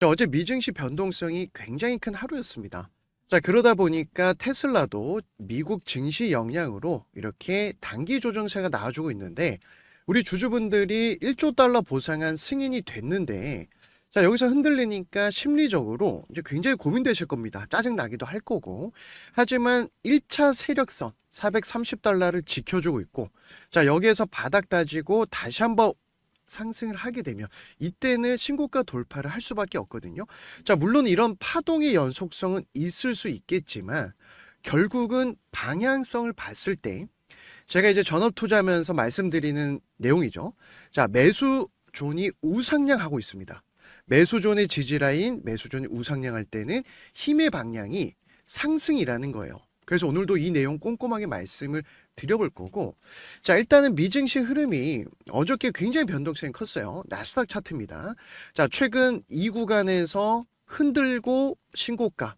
자, 어제 미증시 변동성이 굉장히 큰 하루였습니다. 자, 그러다 보니까 테슬라도 미국 증시 영향으로 이렇게 단기 조정세가 나와주고 있는데 우리 주주분들이 1조 달러 보상한 승인이 됐는데 자, 여기서 흔들리니까 심리적으로 이제 굉장히 고민되실 겁니다. 짜증나기도 할 거고. 하지만 1차 세력선 430달러를 지켜주고 있고 자, 여기에서 바닥 다지고 다시 한번 상승을 하게 되면 이때는 신고가 돌파를 할 수밖에 없거든요. 자, 물론 이런 파동의 연속성은 있을 수 있겠지만 결국은 방향성을 봤을 때 제가 이제 전업 투자하면서 말씀드리는 내용이죠. 자, 매수 존이 우상향하고 있습니다. 매수존의 지지라인, 매수존이 우상향할 때는 힘의 방향이 상승이라는 거예요. 그래서 오늘도 이 내용 꼼꼼하게 말씀을 드려볼 거고, 자, 일단은 미증시 흐름이 어저께 굉장히 변동성이 컸어요. 나스닥 차트입니다. 자, 최근 이 구간에서 흔들고 신고가,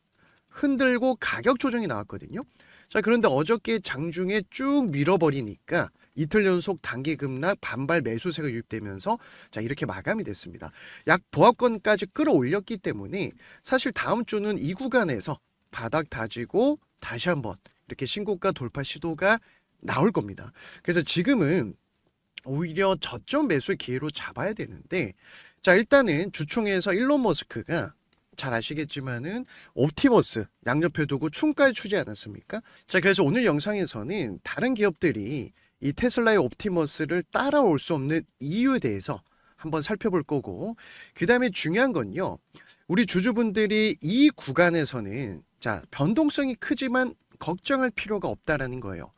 흔들고 가격 조정이 나왔거든요. 자, 그런데 어저께 장중에 쭉 밀어버리니까 이틀 연속 단기 급락 반발 매수세가 유입되면서 자, 이렇게 마감이 됐습니다. 약 보합권까지 끌어올렸기 때문에 사실 다음 주는 이 구간에서 바닥 다지고 다시 한번 이렇게 신고가 돌파 시도가 나올 겁니다. 그래서 지금은 오히려 저점 매수 기회로 잡아야 되는데 자 일단은 주총에서 일론 머스크가 잘 아시겠지만은 옵티머스 양옆에 두고 충가에 추지 않았습니까? 자 그래서 오늘 영상에서는 다른 기업들이 이 테슬라의 옵티머스를 따라올 수 없는 이유에 대해서 한번 살펴볼 거고 그 다음에 중요한 건요 우리 주주분들이 이 구간에서는 자 변동성이 크지만 걱정할 필요가 없다라는 거예요.